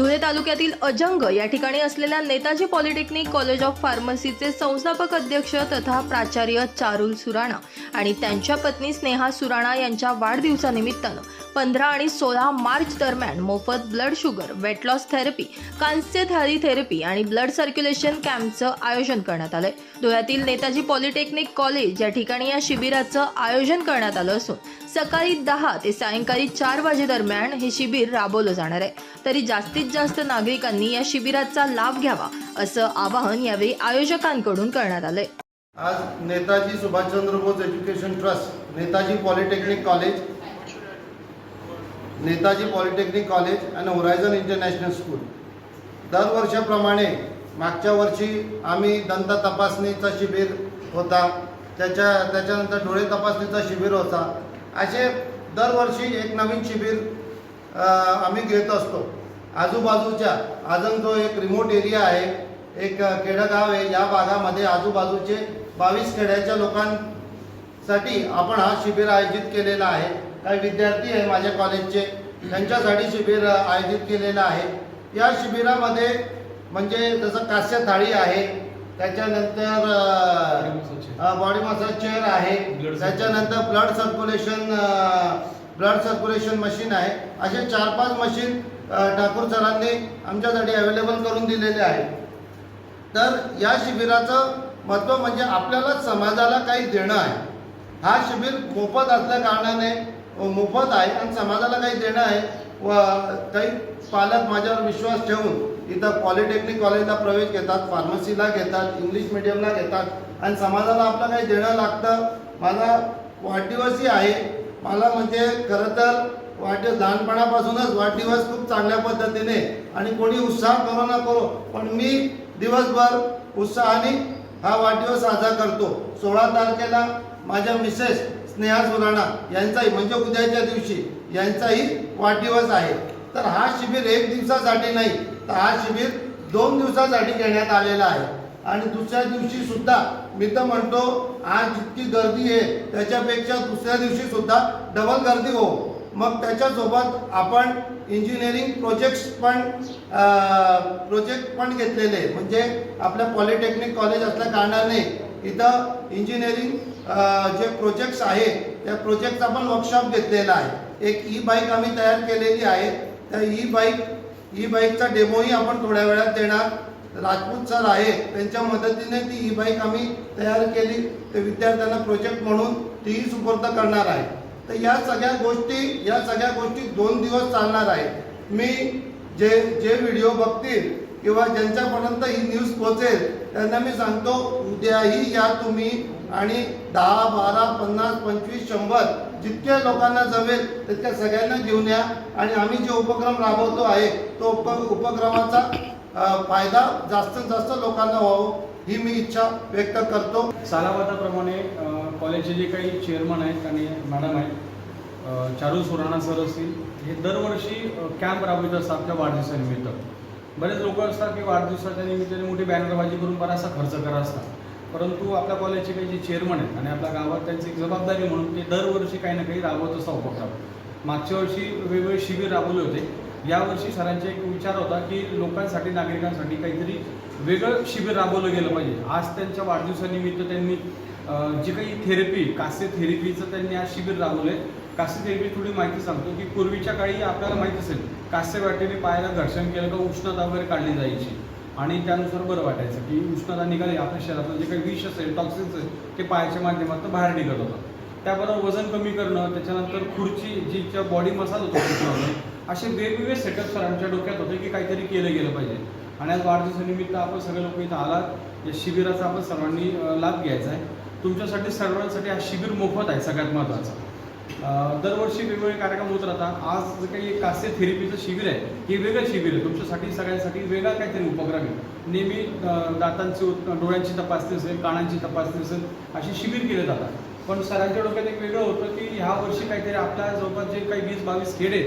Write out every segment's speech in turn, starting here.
धुळे तालुक्यातील अजंग या ठिकाणी असलेल्या नेताजी पॉलिटेक्निक कॉलेज ऑफ फार्मसीचे संस्थापक अध्यक्ष तथा प्राचार्य चारुल सुराणा आणि त्यांच्या पत्नी स्नेहा सुराणा यांच्या वाढदिवसानिमित्तानं पंधरा आणि सोळा मार्च दरम्यान मोफत blood sugar weight loss therapy कांस्य थाळी थेरपी आणि ब्लड सर्क्युलेशन कॅम्पचं आयोजन करण्यात आलंय. धुळ्यातील नेताजी पॉलिटेक्निक कॉलेज या ठिकाणी या शिबिराचं आयोजन करण्यात आलं असून सकाळी दहा ते सायंकाळी चार वाजेदरम्यान हे शिबिर राबवलं जाणार आहे. तरी जास्तीत जास्त नागरिकांनी या शिबिराचा लाभ घ्यावा असं आवाहन यावेळी आयोजकांकडून करण्यात आलंय. आज Netaji Subhashchandra Bose education trust Netaji polytechnic college Netaji polytechnic college आणि होरायझन इंटरनॅशनल स्कूल दरवर्षाप्रमाणे मागच्या वर्षी आम्ही दंत तपासणीचा शिबिर होता. त्याच्या त्याच्यानंतर डोळे तपासणीचा शिबिर होता. असे दरवर्षी एक नवीन शिबिर आम्ही घेत असतो. आजूबाजूच्या अजून जो एक रिमोट एरिया आहे एक खेडगाव आहे या भागामध्ये आजूबाजूचे बावीस खेड्याच्या लोकांसाठी आपण हा शिबिर आयोजित केलेला आहे. काही विद्यार्थी आहे माझ्या कॉलेजचे त्यांच्यासाठी शिबिर आयोजित केलेलं आहे. या शिबिरामध्ये म्हणजे जसं कास्य थाळी आहे त्याच्यानंतर बॉडी मसाज चेअर आहे त्याच्यानंतर blood circulation blood circulation machine आहे. असे चार पाच मशीन ठाकूर सरांनी आमच्यासाठी अवेलेबल करून दिलेले आहे. तर या शिबिराचं महत्त्व म्हणजे आपल्याला समाजाला काही देणं आहे. हा शिबिर मोफत असल्या कारणाने मोफत आहे आणि समाजाला काही देणं आहे. व काही पालक माझ्यावर विश्वास ठेवून इथं पॉलिटेक्निक कॉलेजला प्रवेश घेतात फार्मसीला घेतात इंग्लिश मिडियमला घेतात. आणि समाजाला आपलं काही देणं लागतं. माझा वाढदिवसही आहे. मला म्हणजे खरं तर वाढदिवस लहानपणापासूनच वाढदिवस खूप चांगल्या पद्धतीने आणि कोणी उत्साह करो ना करो पण मी दिवसभर उत्साहाने हा वाढदिवस साजरा करतो. सोळा तारखेला माझ्या मिसेस स्नेहा सुराणा यांचाही म्हणजे उद्याच्या दिवशी यांचाही वाढदिवस आहे. तर हा शिबिर एक दिवसासाठी नाही तर हा शिबिर दोन दिवसासाठी घेण्यात आलेला आहे. आणि दुसऱ्या दिवशी सुद्धा मी तर म्हणतो आज जितकी गर्दी आहे त्याच्यापेक्षा दुसऱ्या दिवशी सुद्धा डबल गर्दी हो. मग त्याच्यासोबत आपण इंजिनिअरिंग प्रोजेक्ट्स पण प्रोजेक्ट पण घेतलेले आहे. म्हणजे आपल्या पॉलिटेक्निक कॉलेज असल्या कारणाने इथं इंजिनिअरिंग जे प्रोजेक्ट्स आहे त्या प्रोजेक्टचा पण वर्कशॉप घेतलेला आहे. एक ई बाईक आम्ही तयार केलेली आहे. त्या ई बाईक ई बाईकचा डेमोही आपण थोड्या वेळात देणार. राजपूत सर आहे त्यांच्या मदतीने ती ई बाईक आम्ही तयार केली. ते विद्यार्थ्यांना प्रोजेक्ट म्हणून तीही सुपूर्द करणार आहे. तर या सगळ्या गोष्टी या सगळ्या गोष्टी दोन दिवस चालणार आहेत. मी जे जे व्हिडिओ बघतील किंवा ज्यांच्यापर्यंत ही न्यूज पोहोचेल त्यांना मी सांगतो उद्याही या तुम्ही आणि दहा बारा पन्नास पंचवीस शंभर जितक्या लोकांना जमेल तितक्या सगळ्यांना घेऊन या. आणि आम्ही जे उपक्रम राबवतो आहे तो उप उपक्रमाचा फायदा जास्तीत जास्त लोकांना व्हावं ही मी इच्छा व्यक्त करतो. सालावादाप्रमाणे कॉलेजचे जे काही चेअरमन आहेत आणि मॅडम आहेत चारू सुराणा सर असतील हे दरवर्षी कॅम्प राबवित असतात आपल्या वाढदिवसानिमित्त. बरेच लोक असतात की वाढदिवसाच्या निमित्ताने मोठी बॅनरबाजी करून बराचसा खर्च करा असतात. परंतु आपल्या कॉलेजचे काही जे चेअरमन आहेत आणि आपल्या गावात त्यांची एक जबाबदारी म्हणून ते दरवर्षी काही ना काही राबवत असतात उपक्रम. मागच्या वर्षी वेगवेगळे शिबिर राबवले होते. यावर्षी सरांचा एक विचार होता की लोकांसाठी नागरिकांसाठी काहीतरी वेगळं शिबिर राबवलं गेलं पाहिजे. आज त्यांच्या वाढदिवसानिमित्त त्यांनी जी काही थेरपी कास्य थेरपीचं त्यांनी आज शिबिर राबवले कास्य थेरपी थोडी माहिती सांगतो की पूर्वीच्या काळी आपल्याला माहिती असेल कास्य वाटेने पायाला घर्षण केलं का उष्णता वगैरे काढली जायची. आणि त्यानुसार बरं वाटायचं की उष्णता निघाली आपल्या शरीरातलं जे काही विष असेल टॉक्सिन्स असेल ते पायाच्या माध्यमातून बाहेर निघत होतं. त्याबरोबर वजन कमी करणं त्याच्यानंतर खुर्ची जी बॉडी मसाज होतो असे वेगवेगळे सेटअप सरांच्या डोक्यात होते की काहीतरी केलं गेलं पाहिजे. आणि आज वाढदिवसानिमित्त आपण सगळे लोक इथं आलात. या शिबिराचा आपण सर्वांनी लाभ घ्यायचा आहे. तुमच्यासाठी सर्वांसाठी हा शिबिर मोफत आहे सगळ्यात महत्त्वाचा दरवर्षी वेगवेगळे कार्यक्रम होत राहतात. आज जे काही कास्य थेरपीचं शिबिर आहे हे वेगळं शिबिर आहे. तुमच्यासाठी सगळ्यांसाठी वेगळा काहीतरी उपक्रम आहे. नेहमी दातांची डोळ्यांची तपासणी असेल कानांची तपासणी असेल अशी शिबिर केले जातात. पण सरांच्या डोक्यात एक वेगळं होतं की ह्या वर्षी काहीतरी आपल्या जवळपास जे काही वीस बावीस खेडे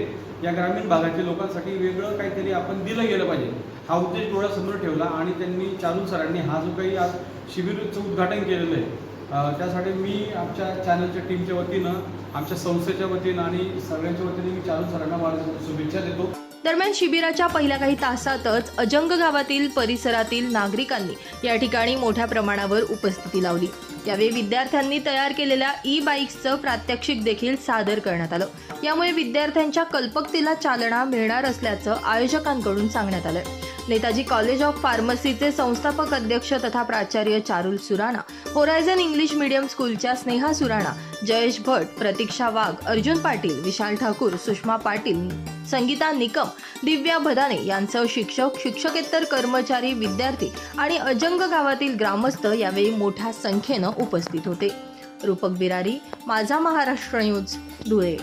या ग्रामीण भागातील लोकांसाठी वेगळं काहीतरी आपण दिलं गेलं पाहिजे. हा उद्देश डोळ्यासमोर ठेवला आणि त्यांनी चालू सरांनी हा जो काही आज शिबिरचं उद्घाटन केलेलं आहे त्यासाठी मी आमच्या चॅनलच्या टीमच्या वतीनं आमच्या संस्थेच्या वतीनं आणि सगळ्यांच्या वतीने मी चालू सरांना वाढ शुभेच्छा देतो. दरम्यान शिबिराच्या पहिल्या काही तासातच अजंग गावातील परिसरातील नागरिकांनी या ठिकाणी मोठ्या प्रमाणावर उपस्थिती लावली. यावेळी विद्यार्थ्यांनी तयार केलेल्या ई बाईक्सचं प्रात्यक्षिक देखील सादर करण्यात आलं. यामुळे विद्यार्थ्यांच्या कल्पकतेला चालना मिळणार असल्याचं आयोजकांकडून सांगण्यात आलं. नेताजी कॉलेज ऑफ फार्मसीचे संस्थापक अध्यक्ष तथा प्राचार्य Charul Surana horizon English medium स्कूलच्या स्नेहा सुराणा जयेश भट प्रतीक्षा वाघ अर्जुन पाटील विशाल ठाकूर सुषमा पाटील संगीता निकम दिव्या भदाने यांचं शिक्षक शिक्षकेतर कर्मचारी विद्यार्थी आणि अजंग गावातील ग्रामस्थ यावेळी मोठ्या संख्येनं उपस्थित होते. रूपक बिरारी माझा महाराष्ट्र न्यूज धुळे.